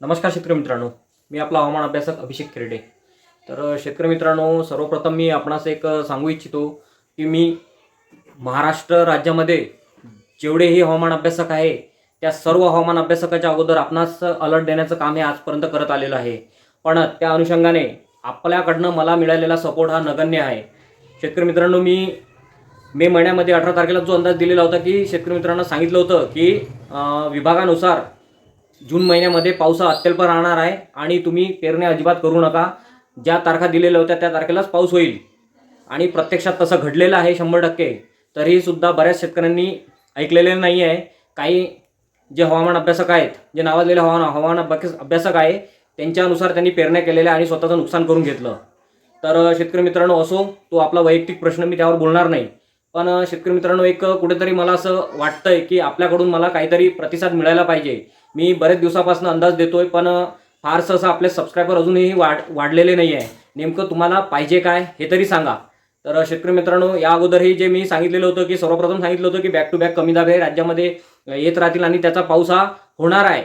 नमस्कार शेतकरी मित्रांनो. मी आपला हवामान अभ्यासक अभिषेक खेरडे. तर शेतकरी मित्रांनो सर्वप्रथम मी आपणास एक सांगू इच्छितो की मी महाराष्ट्र राज्यामध्ये जेवढेही हवामान अभ्यासक आहे त्या सर्व हवामान अभ्यासकाच्या अगोदर आपणास अलर्ट देण्याचं काम हे आजपर्यंत करत आलेलं आहे. पण त्या अनुषंगाने आपल्याकडनं मला मिळालेला सपोर्ट हा नगण्य आहे. शेतकरी मित्रांनो मी मे महिन्यामध्ये अठरा तारखेला जो अंदाज दिलेला होता की शेतकरी मित्रांना सांगितलं होतं की विभागानुसार जून महिन्यामध्ये पाऊस अत्यल्प राहणार आहे आणि तुम्ही पेरण्या अजिबात करू नका. ज्या तारखा दिलेल्या होत्या त्या तारखेलाच पाऊस होईल. आणि प्रत्यक्षात तसं घडलेलं आहे शंभर टक्के. तरीही सुद्धा बऱ्याच शेतकऱ्यांनी ऐकलेलं नाही आहे. काही जे हवामान अभ्यासक आहेत जे नावाजलेले हवामान हवामान अभ्यास अभ्यासक आहे त्यांच्यानुसार त्यांनी पेरण्या केलेल्या आणि स्वतःचं नुकसान करून घेतलं. तर शेतकरी मित्रांनो असो तो आपला वैयक्तिक प्रश्न मी त्यावर बोलणार नाही. पण शेतकरी मित्रांनो एक कुठेतरी मला असं वाटतंय की आपल्याकडून मला काहीतरी प्रतिसाद मिळायला पाहिजे. मी बरेच दिवसापासून अंदाज देतोय पण फारसं असं आपले सबस्क्रायबर अजूनही वाढ वाढलेले नाही आहे नेमकं तुम्हाला पाहिजे काय हे तरी सांगा. तर शेतकरी मित्रांनो या अगोदरही जे मी सांगितलेलं होतं की सर्वप्रथम सांगितलं होतं की बॅक टू बॅक कमी दाब हे राज्यामध्ये येत राहतील आणि त्याचा पाऊस हा होणार आहे.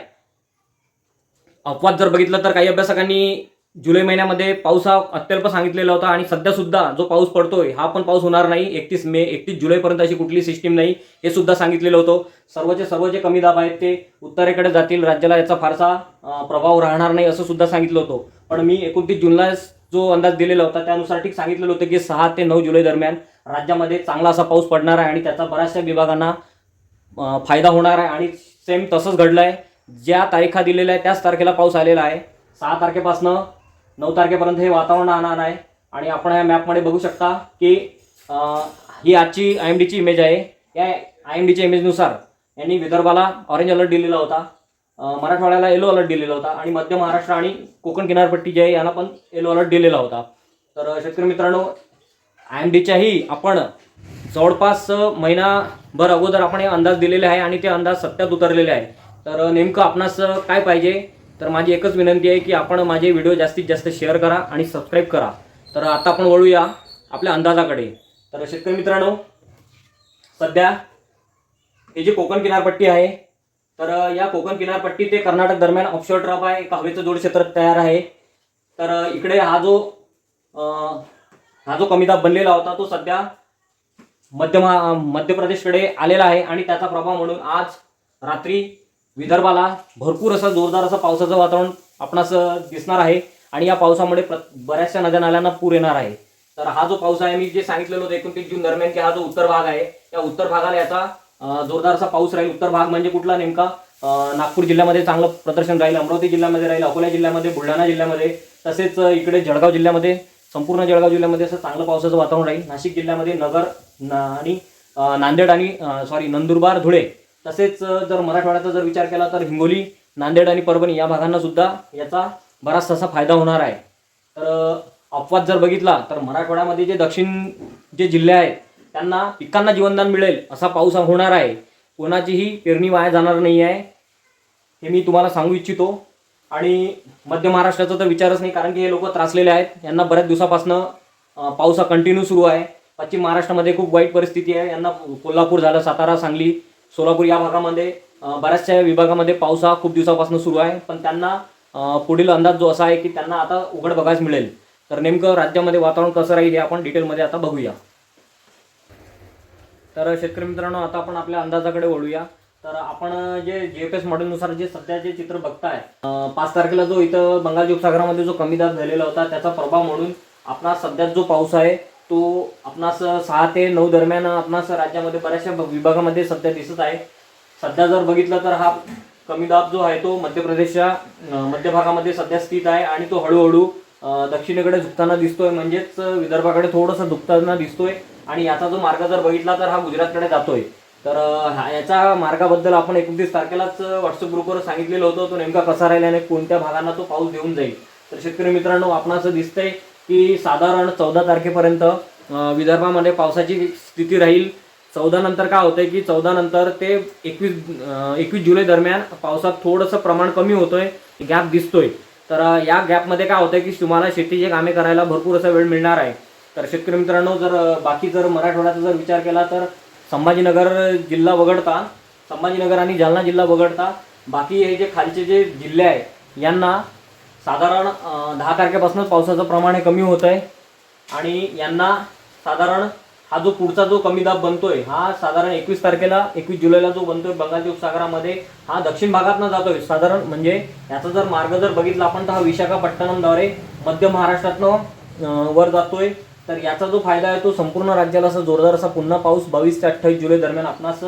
अपवाद जर बघितलं तर काही अभ्यासकांनी जुलै महिन्यामध्ये पाऊस हा अत्यल्प सांगितलेला होता आणि सध्यासुद्धा जो पाऊस पडतोय हा पण पाऊस होणार नाही. एकतीस मे एकतीस जुलैपर्यंत अशी कुठली सिस्टीम नाही. हे सुद्धा सांगितलेलं होतं. सर्वचे सर्व जे कमी दाब आहेत ते उत्तरेकडे जातील. राज्याला याचा फारसा प्रभाव राहणार नाही असं सुद्धा सांगितलं होतं. पण मी एकोणतीस जूनला जो अंदाज दिलेला होता त्यानुसार ठीक सांगितलेलं होतं की सहा ते नऊ जुलै दरम्यान राज्यामध्ये चांगला असा पाऊस पडणार आहे आणि त्याचा बऱ्याचशा विभागांना फायदा होणार आहे आणि सेम तसंच घडलं आहे ज्या तारीखा दिलेल्या आहे त्याच तारखेला पाऊस आलेला आहे. सहा तारखेपासनं नऊ तारखेपर्यंत हे वातावरण राहणार आहे. आणि आपण या मॅपमध्ये बघू शकता की ही आजची आय एम डीची इमेज आहे. या आय एम डीच्या इमेजनुसार यांनी विदर्भाला ऑरेंज अलर्ट दिलेला होता. मराठवाड्याला येलो अलर्ट दिलेला होता. आणि मध्य महाराष्ट्र आणि कोकण किनारपट्टी जे आहे यांना पण येलो अलर्ट दिलेला होता. तर शेतकरी मित्रांनो आय एम डीच्याही आपण जवळपास महिनाभर अगोदर आपण हे अंदाज दिलेले आहे आणि ते अंदाज सत्यात उतरलेले आहे. तर नेमकं आपणास काय पाहिजे? तर माझी एकच विनंती आहे की आपण माझे व्हिडिओ जास्तीत जास्त शेअर करा आणि सबस्क्राईब करा. तर आता आपण वळूया आपल्या अंदाजाकडे. तर शेतकरी मित्रांनो सध्या हे जी कोकण किनारपट्टी आहे तर या कोकण किनारपट्टी ते कर्नाटक दरम्यान ऑफशोर ट्रप आहे एक हवेचं जोड क्षेत्र तयार आहे. तर इकडे हा जो हा जो कमी दाब बनलेला होता तो सध्या मध्य मध्य प्रदेशकडे आलेला आहे आणि त्याचा प्रभाव म्हणून आज रात्री विदर्भाला भरपूर असं जोरदार असं पावसाचं वातावरण आपणास दिसणार आहे आणि या पावसामुळे बऱ्याचशा नद्या नाल्यांना पूर येणार आहे. तर हा जो पाऊस आहे मी जे सांगितलेलं होतं एकोणतीस जून दरम्यान की हा जो उत्तर भाग आहे त्या उत्तर भागाला याचा जोरदार असा पाऊस राहील. उत्तर भाग म्हणजे कुठला नेमका? नागपूर जिल्ह्यामध्ये चांगलं प्रदर्शन राहील अमरावती जिल्ह्यामध्ये राहील अकोला जिल्ह्यामध्ये बुलढाणा जिल्ह्यामध्ये तसेच इकडे जळगाव जिल्ह्यामध्ये संपूर्ण जळगाव जिल्ह्यामध्ये असं चांगलं पावसाचं वातावरण राहील. नाशिक जिल्ह्यामध्ये नगर आणि नांदेड आणि सॉरी नंदुरबार धुळे तसेच जर मराठवाड्याचा जर विचार केला तर हिंगोली नांदेड आणि परभणी या भागांना सुद्धा याचा बराच तसा फायदा होणार आहे. तर अपवाद जर बघितला तर मराठवाड्यामध्ये जे दक्षिण जे जिल्हे आहेत त्यांना पिकांना जीवनदान मिळेल असा पाऊस हा होणार आहे. कोणाचीही पेरणी वाया जाणार नाही आहे हे मी तुम्हाला सांगू इच्छितो. आणि मध्य महाराष्ट्राचा तर विचारच नाही कारण की हे लोक त्रासलेले आहेत. यांना बऱ्याच दिवसापासनं पाऊस हा कंटिन्यू सुरू आहे. पश्चिम महाराष्ट्रामध्ये खूप वाईट परिस्थिती आहे. यांना कोल्हापूर झालं सातारा सांगली सोलापूर या भागामध्ये बऱ्याचशा विभागामध्ये पाऊस हा खूप दिवसापासून सुरू आहे. पण त्यांना पुढील अंदाज जो असा आहे की त्यांना आता उघड बघायच मिळेल. तर नेमकं राज्यामध्ये वातावरण कसं राहील हे आपण डिटेलमध्ये आता बघूया. तर शेतकरी मित्रांनो आता आपण आपल्या अंदाजाकडे वळूया. तर आपण जे जी एफ एस मॉडेलनुसार जे सध्या जे चित्र बघताय पाच तारखेला जो इथं बंगाल उपसागरामध्ये जो कमी दाब झालेला होता त्याचा प्रभाव म्हणून आपला सध्या जो पाऊस आहे तो आपणास सहा ते नऊ दरम्यान आपणास राज्यामध्ये बऱ्याचशा विभागामध्ये सध्या दिसत आहे. सध्या जर बघितलं तर हा कमी दाब जो आहे तो मध्य प्रदेशच्या मध्य भागामध्ये सध्या स्थित आहे आणि तो हळूहळू दक्षिणेकडे झुकताना दिसतोय. म्हणजेच विदर्भाकडे थोडंसं झुकताना दिसतोय आणि याचा जो मार्ग जर बघितला तर हा गुजरातकडे जातोय. तर हा- याच्या मार्गाबद्दल आपण एकोणतीस तारखेलाच व्हॉट्सअप ग्रुपवर सांगितलेलं होतं. तो नेमका कसा राहील आणि कोणत्या भागांना तो पाऊस देऊन जाईल. तर शेतकरी मित्रांनो आपण असं दिसतंय की साधारण चौदा तारखेपर्यंत विदर्भामध्ये पावसाची स्थिती राहील. चौदा नंतर काय होतंय की चौदा नंतर ते एकवीस एकवीस जुलै दरम्यान पावसात थोडंसं प्रमाण कमी होतोय गॅप दिसतोय. तर या गॅपमध्ये काय होतंय की तुम्हाला शेतीचे कामे करायला भरपूर असा वेळ मिळणार आहे. तर शेतकरी मित्रांनो जर बाकी जर मराठवाड्याचा जर विचार केला तर संभाजीनगर जिल्हा वगळता संभाजीनगर आणि जालना जिल्हा वगळता बाकी हे जे खालचे जे जिल्हे आहे यांना साधारण दहा तारखेपासूनच पावसाचं प्रमाण हे कमी होत आहे आणि यांना साधारण हा जो पुढचा जो कमी दाब बनतोय हा साधारण एकवीस तारखेला एकवीस जुलैला जो बनतोय बंगालच्या उपसागरामध्ये हा दक्षिण भागातनं जातोय. साधारण म्हणजे याचा जर मार्ग जर बघितला आपण तर हा विशाखापट्टणमद्वारे मध्य महाराष्ट्रातनं वर जातोय. तर याचा जो फायदा आहे तो संपूर्ण राज्याला असा जोरदार असा पुन्हा पाऊस बावीस ते अठ्ठावीस जुलै दरम्यान आपणास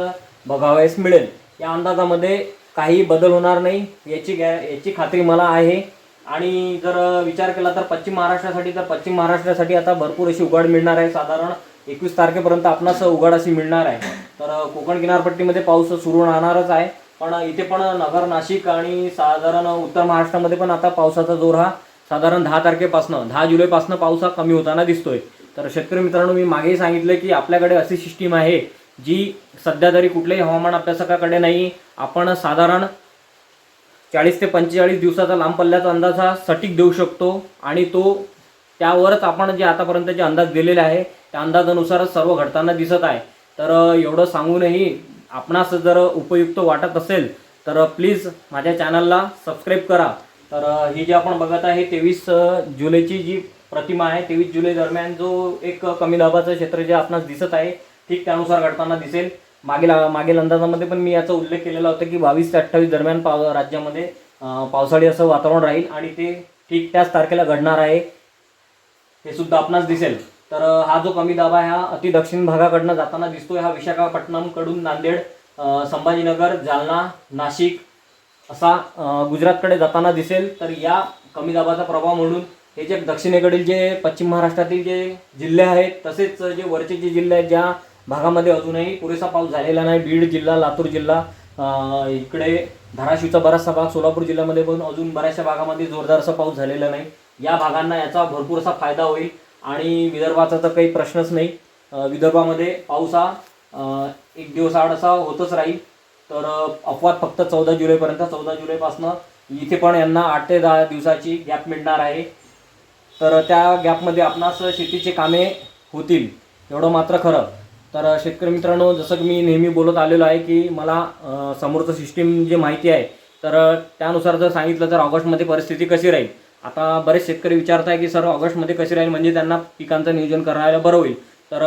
बघावयास मिळेल. या अंदाजामध्ये काही बदल होणार नाही याची गॅ याची खात्री मला आहे. आणि जर विचार केला तर पश्चिम महाराष्ट्रासाठी तर पश्चिम महाराष्ट्रासाठी आता भरपूर अशी उघाड मिळणार आहे. साधारण एकवीस तारखेपर्यंत आपणास उघाड अशी मिळणार आहे. तर कोकण किनारपट्टीमध्ये पाऊस सुरू राहणारच आहे. पण इथे पण नगर नाशिक आणि साधारण उत्तर महाराष्ट्रामध्ये पण आता पावसाचा जोर हा साधारण दहा तारखेपासनं दहा जुलैपासनं पाऊस हा कमी होताना दिसतोय. तर शेतकरी मित्रांनो मी मागेही सांगितलं की आपल्याकडे अशी सिस्टीम आहे जी सध्या तरी कुठल्याही हवामान अभ्यासकाकडे नाही. आपण साधारण चाळीस ते पंचेचाळीस दिवसाचा लांब पल्ल्याचा अंदाज हा सटीक देऊ शकतो आणि तो त्यावरच आपण जे आतापर्यंत जे अंदाज दिलेले आहे त्या अंदाजानुसारच सर्व घडताना दिसत आहे. तर एवढं सांगूनही आपणास जर उपयुक्त वाटत असेल तर प्लीज माझ्या चॅनलला सबस्क्राईब करा. तर ही जी आपण बघत आहे तेवीस जुलैची जी प्रतिमा आहे तेवीस जुलै दरम्यान जो एक कमी दाबाचं क्षेत्र जे आपणास दिसत आहे ठीक त्यानुसार घडताना दिसेल. मागील मागील अंदाजामध्ये पण मी याचा उल्लेख केलेला होता की बावीस ते अठ्ठावीस दरम्यान पाव राज्यामध्ये पावसाळी असं वातावरण राहील आणि ते ठीक त्याच तारखेला घडणार आहे हे सुद्धा आपणास दिसेल. तर हा जो कमी दाब आहे हा अति दक्षिण भागाकडनं जाताना दिसतोय. हा विशाखापट्टणमकडून नांदेड संभाजीनगर जालना नाशिक असा गुजरातकडे जाताना दिसेल. तर या कमी दाबाचा प्रभाव म्हणून हे जे दक्षिणेकडील जे पश्चिम महाराष्ट्रातील जे जिल्हे आहेत तसेच जे वरचे जे जिल्हे आहेत ज्या भागामध्ये अजूनही पुरेसा पाऊस झालेला नाही. बीड जिल्हा लातूर जिल्हा इकडे धाराशिवचा बराचसा भाग सोलापूर जिल्ह्यामध्ये पण अजून बऱ्याचशा भागामध्ये जोरदार असा पाऊस झालेला नाही. या भागांना याचा भरपूर असा फायदा होईल आणि विदर्भाचा तर काही प्रश्नच नाही. विदर्भामध्ये पाऊस हा एक दिवस आड असा होतच राहील. तर अपवाद फक्त चौदा जुलैपर्यंत चौदा जुलैपासनं इथे पण यांना आठ ते दहा दिवसाची गॅप मिळणार आहे. तर त्या गॅपमध्ये आपणास शेतीचे कामे होतील. एवढं मात्र खरं. तर शेतकरी मित्रांनो जसं की मी नेहमी बोलत आलेलो आहे की मला समोरचं सिस्टीम जे माहिती आहे तर त्यानुसार जर सांगितलं तर ऑगस्टमध्ये परिस्थिती कशी राहील? आता बरेच शेतकरी विचारत आहे की सर ऑगस्टमध्ये कशी राहील? म्हणजे त्यांना पिकांचं नियोजन करायला बरं होईल. तर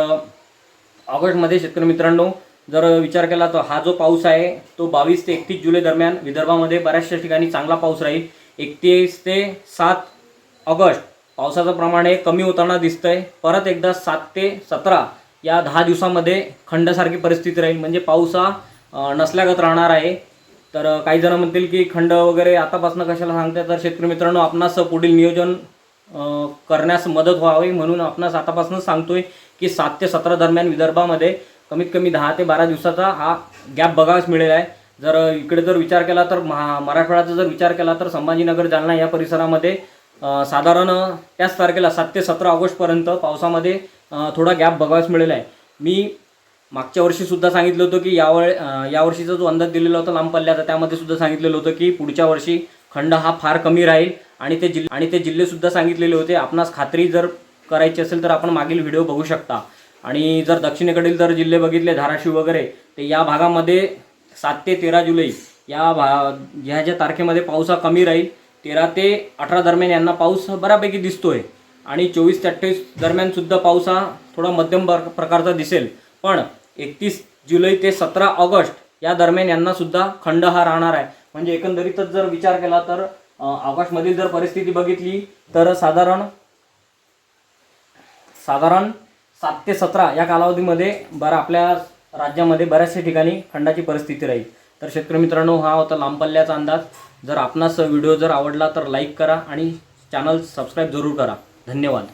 ऑगस्टमध्ये शेतकरी मित्रांनो जर विचार केला तर हा जो पाऊस आहे तो बावीस ते एकतीस जुलै दरम्यान विदर्भामध्ये बऱ्याचशा ठिकाणी चांगला पाऊस राहील. एकतीस ते सात ऑगस्ट पावसाचं प्रमाण हे कमी होताना दिसतंय. परत एकदा सात ते सतरा या दहा दिवसामध्ये खंडसारखी परिस्थिती राहील. म्हणजे पाऊस हा नसल्यागत राहणार आहे. तर काही जण म्हणतील की खंड वगैरे आतापासून कशाला सांगते तर शेतकरी मित्रांनो आपणास पुढील नियोजन करण्यास मदत व्हावी म्हणून आपणास आतापासूनच सांगतोय की सात ते सतरा दरम्यान विदर्भामध्ये कमीत कमी दहा ते बारा दिवसाचा हा गॅप बघावाच मिळेल आहे. जर इकडे जर विचार केला तर महा मराठवाड्याचा जर विचार केला तर संभाजीनगर जालना या परिसरामध्ये साधारण त्याच तारखेला सात ते सतरा ऑगस्टपर्यंत पावसामध्ये थोडा गॅप बघावाच मिळेल आहे मी मागच्या वर्षीसुद्धा सांगितलं होतं की यावेळ यावर्षीचा जो अंदाज दिलेला होता लांब पल्ल्याचा त्यामध्ये सुद्धा सांगितलेलं होतं की पुढच्या वर्षी खंड हा फार कमी राहील. आणि ते जिल्हे आणि ते जिल्हेसुद्धा सांगितलेले होते आपणास खात्री जर करायची असेल तर आपण मागील व्हिडिओ बघू शकता. आणि जर दक्षिणेकडील जर जिल्हे बघितले धाराशिव वगैरे ते या भागामध्ये सात ते तेरा जुलै या भा ह्या ज्या तारखेमध्ये पाऊस हा कमी राहील तेरा ते अठरा दरम्यान यांना पाऊस बऱ्यापैकी दिसतोय. आणि चोवीस ते अठ्ठावीस दरम्यानसुद्धा पाऊस हा थोडा मध्यम बर- प्रकारचा दिसेल. पण एकतीस जुलै ते सतरा ऑगस्ट या दरम्यान यांनासुद्धा खंड हा राहणार आहे. म्हणजे एकंदरीतच जर विचार केला तर ऑगस्टमधील जर परिस्थिती बघितली तर साधारण साधारण सात ते सतरा या कालावधीमध्ये बरं आपल्या राज्यामध्ये बऱ्याचशा ठिकाणी खंडाची परिस्थिती राहील. तर शेतकरी मित्रांनो हा होता लांब पल्ल्याचा अंदाज. जर आपणास व्हिडिओ जर आवडला तर लाईक करा आणि चॅनल सबस्क्राईब जरूर करा. धन्यवाद.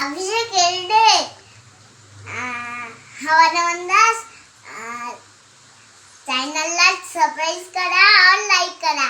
अभिषेक एरडे हवाना मंदास चॅनलला सबस्क्राईब करा और लाईक करा.